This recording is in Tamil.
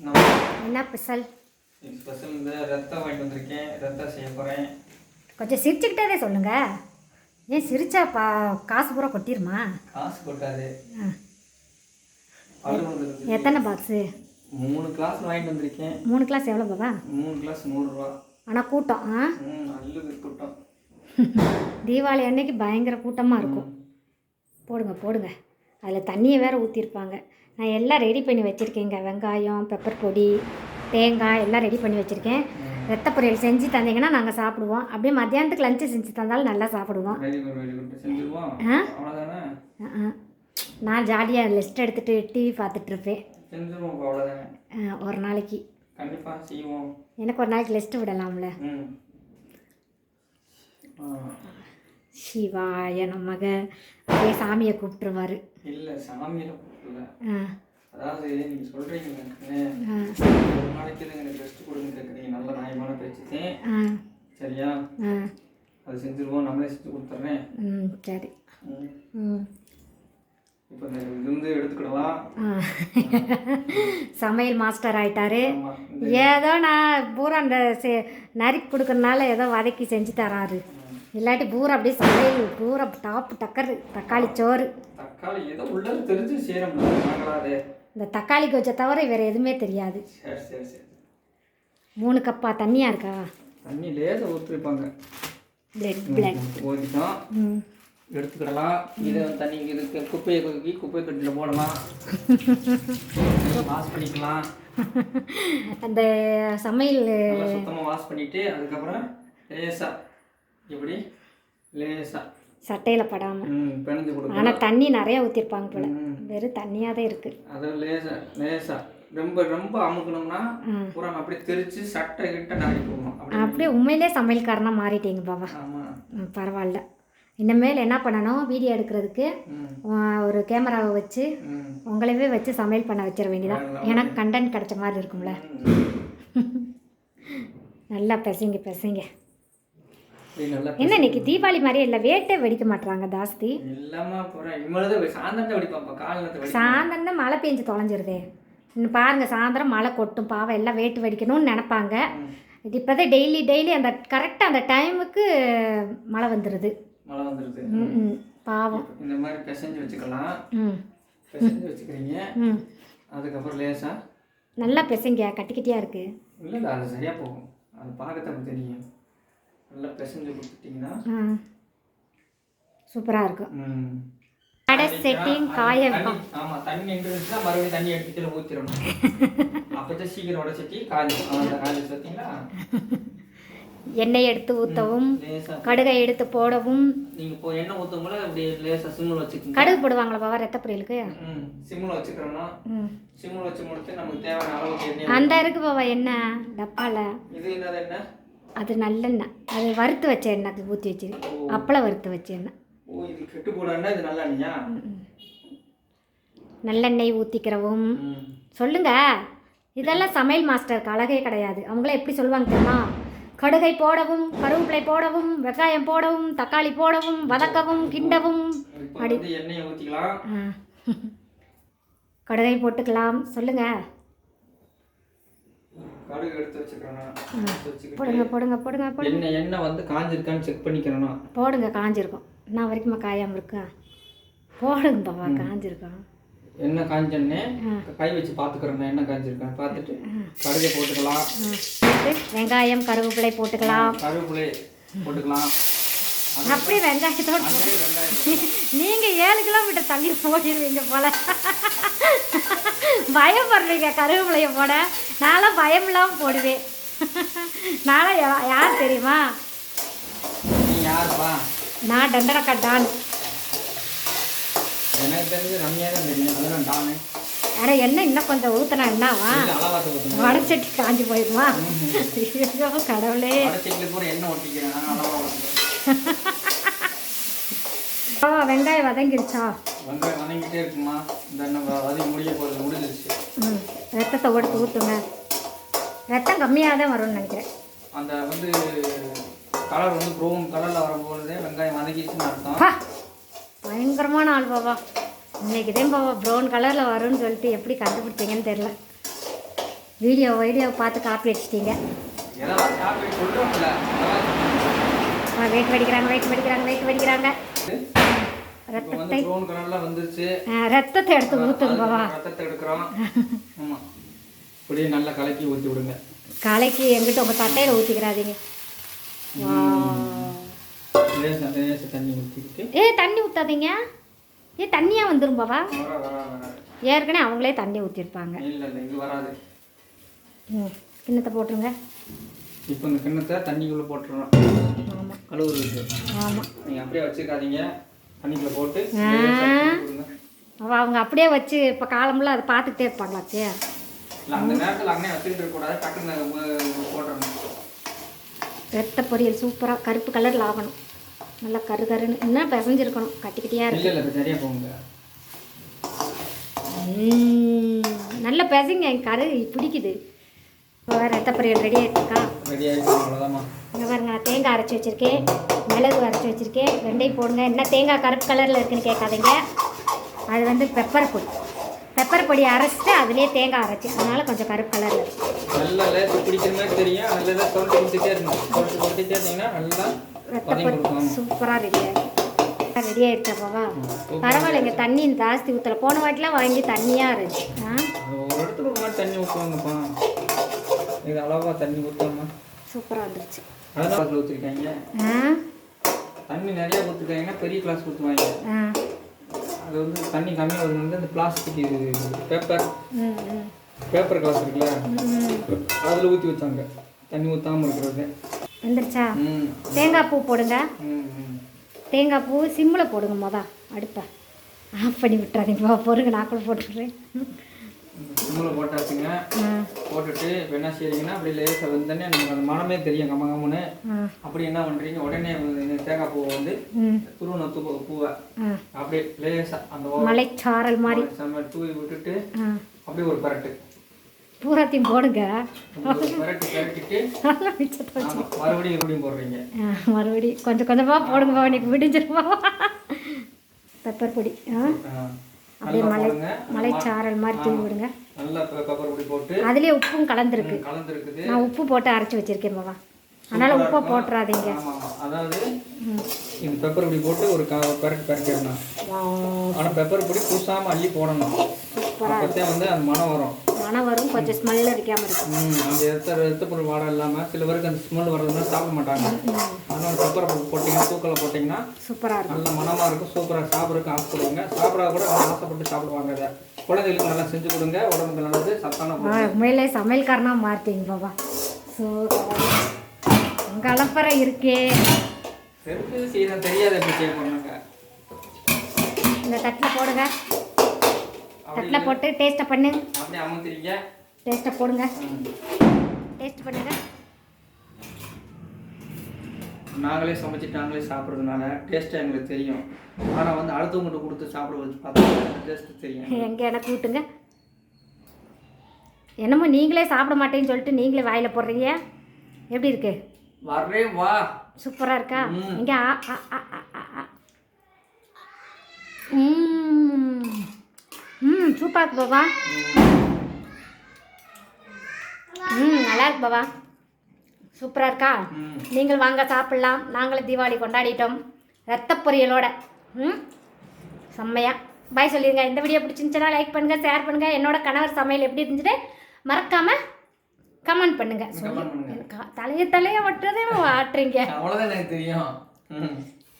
என்ன ஸ்பெஷல்? ஸ்பெஷல் இந்த ரத்தம் வாங்கிட்டு வந்திருக்கேன். ரத்தம் செய்ய போகிறேன் கொஞ்சம் சிரிச்சுக்கிட்டே சொல்லுங்க. ஏன் சிரிச்சா பா காசு பூரா கொட்டிருமா? காசு கொட்டாது. எத்தனை பாக்ஸு மூணு கிளாஸ் வாங்கிட்டு வந்திருக்கேன். மூணு கிளாஸ் எவ்வளோ பாபா? மூணு கிளாஸ் நூறுரூவா. ஆனால் கூட்டம் ஆ? கூட்டம். தீபாவளி அன்னைக்கு பயங்கர கூட்டமாக இருக்கும். போடுங்க போடுங்க. அதில் தண்ணியை வேற ஊற்றிருப்பாங்க நான் எல்லாம் ரெடி பண்ணி வச்சுருக்கேங்க. வெங்காயம் பெப்பர் பொடி தேங்காய் எல்லாம் ரெடி பண்ணி வச்சுருக்கேன். ரத்த பொரியல் செஞ்சு தந்தீங்கன்னா நாங்கள் சாப்பிடுவோம். அப்படியே மத்தியானத்துக்கு லஞ்சு செஞ்சு தந்தாலும் நல்லா சாப்பிடுவோம். ஆ? நான் ஜாலியாக லிஸ்ட் எடுத்துகிட்டு டிவி பார்த்துட்ருப்பேன் ஒரு நாளைக்கு. கண்டிப்பாக செய்வோம். எனக்கு ஒரு நாளைக்கு லிஸ்ட்டு விடலாம்ல ம் ஆ. சிவாய நமக. அப்படியே சாமியை கூப்பிட்டுருவாரு. இல்லை சாமியில் அதாவது நீங்கள் சொல்கிறீங்க ஒரு நாளைக்கு எனக்கு ரெஸ்ட் கொடுங்க கேட்குறீங்க நல்ல நியாயமான ஆ. சரியா? அது செஞ்சுருவோம். நம்மளே செஞ்சு கொடுத்துட்றேன் ம் சரி. ம். இப்போ இந்த எடுத்துக்கிடலாம். ஆ. சமையல் மாஸ்டர் ஆயிட்டாரு. ஏதோ நான் பூரா அந்த நறுக்கி கொடுக்கறனால ஏதோ வதக்கி செஞ்சு தராரு. இல்லாட்டி பூரா அப்படியே சமையல் பூரா டாப்பு டக்கரு தக்காளி சோறு. தக்காளி ஏதோ உள்ள தெரிஞ்சு செய்கிறோம் இந்த தக்காளி கொச்சை தவிர வேறு எதுவுமே தெரியாது. சரி சரி சரி. மூணு கப்பா தண்ணியாக இருக்கா? தண்ணி லேசாக ஊற்றிருப்பாங்க பிளட் பிளட் எடுத்துக்கிடலாம். இதை தண்ணி இதுக்கு குப்பையை குக்கி குப்பை தொட்டியில் போடலாம். வாஷ் பண்ணிக்கலாம். அந்த சமையல் சுத்தமாக வாஷ் பண்ணிவிட்டு அதுக்கப்புறம் லேசாக இப்படி லேசாக சட்டையில் படாமல் பிணைஞ்சு கொடுக்கலாம் ஆனால் தண்ணி நிறையா ஊற்றிருப்பாங்க போல. வெறும் தண்ணியாக தான் இருக்குது அதை லேசாக லேசாக ரொம்ப ரொம்ப அமுக்கணும்னா பூரா அப்படியே தெரிச்சு சட்டை கிட்ட நாடி போகணும் அப்படி அப்படியே உண்மையிலே சமையல்காரனாக மாறிட்டீங்க பாபா பரவாயில்ல. இனிமேல் என்ன பண்ணணும்? வீடியோ எடுக்கிறதுக்கு ஒரு கேமராவை வச்சு உங்களவே வச்சு சமையல் பண்ண வச்சிட வேண்டியதான் எனக்கு கண்டென்ட் கிடைச்ச மாதிரி இருக்கும்ல. நல்லா பெசைங்க பெசைங்க. என்ன இன்னைக்கு தீபாவளி மாதிரியே இல்லை வேட்டே வெடிக்க மாட்றாங்க ஜாஸ்தி சாயந்தரம் தான் மழை பெஞ்சு தொலைஞ்சிருதே. இன்னும் பாருங்க சாயந்தரம் மழை கொட்டும் பாவம் எல்லாம் வேட்டு வெடிக்கணும்னு நினைப்பாங்க. இது இப்போதான் டெய்லி டெய்லி அந்த கரெக்டாக அந்த டைமுக்கு மழை வந்துடுது மழை வந்துடுது ம், பாவம். இந்த மாதிரி பிசைஞ்சு வச்சுக்கலாம். ம். பிசைஞ்சு வச்சுக்கிறீங்க. ம். அதுக்கப்புறம் லேசா நல்லா பெசைங்க கட்டி கட்டியாக இருக்குது இல்லை இல்லை அது சரியாக போகும். அது பார்க்கத்தான் தெரியும் நல்லா பிசைஞ்சு கொடுத்துட்டிங்கன்னா சூப்பராக இருக்கும் கடை செட்டிங் காய தண்ணி ஆமாம் தண்ணி எங்கே இருந்துச்சுன்னா மறுபடியும் தண்ணி எடுத்து கீழே ஊற்றிடணும் அப்போ சீக்கிரம் உடச்சிட்டு காஞ்சி அந்த பார்த்தீங்களா எண்ணெய் எடுத்து ஊற்றவும் கடுகை எடுத்து போடவும். நீங்கள் இப்போ எண்ணெய் ஊற்றும் போல அப்படியே லேசாக சிம்மில் வச்சுக்கோங்க. கடுகு போடுவாங்களா பாவா ரத்த பொரியலுக்கு? சிம்மில் வச்சுக்கிறோம்னா சிம்மில் வச்சு முடித்து நமக்கு தேவையான அளவுக்கு எண்ணெய் அந்த இருக்கு பாவா எண்ணெய் டப்பாவில் இது என்னது என்ன அது நல்லெண்ணெய். அது வறுத்து வச்ச எண்ணெய் ஊற்றி வச்சு அப்பளம் வறுத்து வச்ச எண்ணெய். ஓ இது கெட்டு போடன்னா இது நல்லா இல்லையா நல்லெண்ணெய் ஊற்றிக்கிறவும் சொல்லுங்க. இதெல்லாம் சமையல் மாஸ்டருக்கு அழகே கிடையாது. அவங்களே எப்படி சொல்லுவாங்க தெரியுமா? கடுகை போடவும் கருவேப்பிலை போடவும் வெங்காயம் போடவும் தக்காளி போடவும் வதக்கவும் கிண்டவும். வந்து எண்ணெயை ஊற்றிக்கலாம். கடுகை போட்டுக்கலாம். சொல்லுங்க. கடுகு எடுத்து வச்சுக்கிட்டு போடுங்க போடுங்க போடுங்க போடுங்க. எண்ணெய் வந்து காஞ்சிருக்கான்னு செக் பண்ணிக்கிறேன்னா போடுங்க காஞ்சிருக்கும். நான் வரைக்குமா காயாமல் இருக்கா? போடுங்க பாவா காஞ்சிருக்கும் எண்ணெய் காஞ்சோடனே கை வச்சு பார்த்துக்கிறேன் எண்ணெய் காஞ்சிருக்கான்னு பார்த்துட்டு கடுகை போட்டுக்கலாம். வெங்காயம் கருவேப்பிலை போட்டுக்கலாம். கருவேப்பிலை போட்டுக்கலாம். அப்படியே வெங்காயத்தோட நீங்கள் ஏழு கிலோமீட்டர் தள்ளி ஓடிடுவீங்க போல. பயப்படுறீங்க கருவேப்பிலைய போட. நான்லாம் பயம் இல்லாமல் போடுவேன். நான்லாம் யா- யார் தெரியுமா? நான் டண்டரக்கா டான். ஆனால் என்ன இன்னும் கொஞ்சம் ஊற்றினா என்னவா? வடச்சட்டி காஞ்சி போயிடுமா ஐயோ கடவுளே. வெங்காயம் வதங்கிடுச்சா வெங்காயம் வதங்கிட்டே இருக்குமா? இந்த வதங்கி முடிய போகிறது முடிஞ்சிருச்சு. ம் ரத்தத்தை எடுத்து ஊற்றுங்க ரத்தம் கம்மியாக தான் வரும்னு நினைக்கிறேன். அந்த வந்து கலர் வந்து ப்ரௌன் கலரில் வரும்பொழுதே வெங்காயம் வதங்கிடுச்சுன்னு அர்த்தம். பயங்கரமான ஆள் பாபா. இன்னைக்கு தான் பாபா ப்ரௌன் கலரில் வரும்னு சொல்லிட்டு எப்படி கண்டுபிடிச்சீங்கன்னு தெரில வீடியோ வீடியோ பார்த்து காப்பி அடிச்சிட்டீங்க. வெயிட் வடிக்கிறாங்க வெயிட் வடிக்கிறாங்க வெயிட் வடிக்கிறாங்க. ரத்தத்தை வந்துருச்சு. ரத்தத்தை எடுத்து ஊற்றுங்க பாவா ரத்தத்தை எடுக்கிறோம். ஆமா. இப்படியே நல்லா கலக்கி ஊற்றி விடுங்க. காலைக்கு எங்கிட்ட உங்கள் தட்டையில் ஊற்றிக்கிறாதீங்க ஏ தண்ணி ஊற்றாதீங்க ஏ தண்ணியாக வந்துரும் பாவா. ஏற்கனவே அவங்களே தண்ணி ஊற்றிருப்பாங்க இல்லை இல்லை இது வராது. ம் கிண்ணத்தை போட்டுருங்க? இப்போ இந்த கிண்ணத்தை தண்ணிக்குள்ளே போட்டுறோம் ஆமாம் கழுவுறதுக்கு. ஆமாம் நீங்கள் அப்படியே வச்சுக்காதீங்க தண்ணிக்குள்ளே போட்டு அவங்க அப்படியே வச்சு இப்போ காலம்லாம் அதை பார்த்துக்கிட்டே இருப்பாங்களாச்சே இல்லை அந்த நேரத்தில் அங்கேயே வச்சுக்கிட்டு இருக்கக்கூடாது. டக்குன்னு போட்டுறணும். ரத்த பொரியல் சூப்பராக கருப்பு கலரில் ஆகணும். நல்லா கரு கருன்னு. இன்னும் பிசைஞ்சிருக்கணும்? கட்டிக்கிட்டியாக இருக்கு. இல்லை சரியாக போங்க நல்ல பிசைங்க. கரு பிடிக்குது. இப்போ ரத்த பொரியல் ரெடி ஆகிட்டுருக்கா ரெடி ஆகிடுச்சு அவ்வளோதாம்மா இங்கே பாருங்க நான் தேங்காய் அரைச்சி வச்சுருக்கேன். மிளகு அரைச்சி வச்சுருக்கேன். ரெண்டையும் போடுங்க. என்ன தேங்காய் கருப்பு கலரில் இருக்குன்னு கேட்காதீங்க. அது வந்து பெப்பர் பொடி. பெப்பர் பொடி அரைச்சிட்டு அதுலேயே தேங்காய் அரைச்சி. அதனால் கொஞ்சம் கருப்பு கலரில் இருக்கு. நல்லா லேசு பிடிக்கிற மாதிரி தெரியும். அதில் தான் தொண்டு கொடுத்துட்டே இருக்கணும் தொண்டு கொடுத்துட்டே இருந்தீங்கன்னா நல்லா ரத்த பதம் பொடி கொடுக்கும் சூப்பராக ரெடி ஆகிடுச்சு ரெடி சூப்பர். பரவாயில்லைங்க தண்ணி ஜாஸ்தி ஊற்றல போன வாட்டிலாம் வாங்கி தண்ணியாக இருந்துச்சு. ஆ? ஒரு தண்ணி ஊற்றுவாங்கப்பா இது அளவாக தண்ணி ஊற்றாமா சூப்பராக வந்துருச்சு. அதான் கிளாஸில் ஊற்றிருக்காங்க தண்ணி நிறைய ஊற்றிருக்காங்கன்னா பெரிய கிளாஸ் ஊற்றுவாங்க அது வந்து தண்ணி கம்மியாக வருது வந்து அந்த பிளாஸ்டிக் பேப்பர் பேப்பர் கிளாஸ் இருக்குல்ல? அதில் ஊற்றி வச்சாங்க. தண்ணி ஊற்றாமல் இருக்கிறது. வந்துருச்சா? ம் தேங்காய் பூ போடுங்க. ம் ம். தேங்காய் பூ சிம்மில் போடுங்க மொத அடுப்பை. ஆஃப் பண்ணி விட்டுறாதீங்க வா பொறுங்க நாக்குள் போட்டுடுறேன். சிம்மில் போட்டாச்சுங்க. போட்டுட்டு இப்போ என்ன செய்றீங்கன்னா அப்படி லேசாக வந்தோடனே நமக்கு அந்த மனமே தெரியும் கம்ம கம்முன்னு அப்படி என்ன பண்ணுறீங்க உடனே தேங்காய் பூவை வந்து துருவன தூ பூவை. அப்படியே லேசாக அந்த மலைச்சாரல் மாதிரி. தூவி விட்டுட்டு அப்படியே ஒரு பரட்டு. பூராத்தையும் போடுங்க. மறுபடியும் போடுறீங்க. மறுபடியும் கொஞ்சம் கொஞ்சமாக போடுங்க இன்னைக்கு விடிஞ்சிருப்பா பெப்பர் பொடி ஆ. அப்படியே மலை மலைச்சாரல் மாதிரி தூவி விடுங்க. நல்லா பெப்பர் பொடி போட்டு அதுலேயே உப்பும் கலந்துருக்கு. கலந்துருக்குது. நான் உப்பு போட்டு அரைச்சி வச்சிருக்கேன் பாவா அதனால் உப்பை போட்டுறாதீங்க. அதாவது இந்த பெப்பர் பொடி போட்டு ஒரு க பரட்டு பரட்டிடணும் ஆனால் பெப்பர் பொடி பூசாமல் அள்ளி போடணும். அப்போத்தான் வந்து அந்த மனம் வரும். மனம் வரும் கொஞ்சம் ஸ்மெல் அடிக்காமல் இருக்கும். அந்த எத்த ரத்த பொருள் வாடை இல்லாமல் சில பேருக்கு அந்த ஸ்மெல் வர்றதுனால சாப்பிட மாட்டாங்க. அதனால பெப்பரை போட்டிங்கன்னா தூக்கலை போட்டிங்கன்னா சூப்பராக இருக்கும். நல்ல மனமாக இருக்கும் சூப்பராக சாப்பிட்றதுக்கு ஆசைப்படுவாங்க. சாப்பிட கூட ஆசைப்பட்டு சாப்பிடுவாங்க அதை. குழந்தைகளுக்கு நல்லா செஞ்சு கொடுங்க உடம்புக்கு நல்லது சத்தான உண்மையிலே சமையல்காரனாக மாட்டீங்க பாபா. ஸோ உங்கள் அலப்பறை இருக்கே. தெரியாத இந்த தட்டில் போடுங்க. தட்டில் போட்டு டேஸ்ட்டை பண்ணு. அப்படியே டேஸ்ட்டை போடுங்க. டேஸ்ட் பண்ணுங்க. நாங்களே சமைச்சிட்டு நாங்களே சாப்பிட்றதுனால டேஸ்ட்டு எங்களுக்கு தெரியும். ஆனால் வந்து அடுத்தவங்ககிட்ட கொடுத்து சாப்பிட வச்சு பார்த்தா டேஸ்ட்டு தெரியும் எங்கே எனக்கு கூட்டுங்க என்னமோ நீங்களே சாப்பிட மாட்டேன்னு சொல்லிட்டு நீங்களே வாயில் போடுறீங்க. எப்படி இருக்கு? வர்றேன் வா. சூப்பராக இருக்கா. இங்கே ம். ம் சூப்பராக இருக்கு பாபா. ம் நல்லா இருக்கு பாபா. சூப்பராக இருக்கா? நீங்கள் வாங்க சாப்பிட்லாம். நாங்களும் தீபாவளி கொண்டாடிட்டோம். ரத்த பொரியலோட. ம்? செம்மையா. பாய் சொல்லிடுங்க இந்த வீடியோ பிடிச்சிருந்துச்சுன்னா லைக் பண்ணுங்கள் ஷேர் பண்ணுங்கள் என்னோட கணவர் சமையல் எப்படி இருந்துச்சுட்டு மறக்காமல் கமெண்ட் பண்ணுங்கள் சொல்லி தலையை தலையை மட்டும் ஆட்டுறீங்க. அவ்வளோதான் எனக்கு தெரியும். ம்.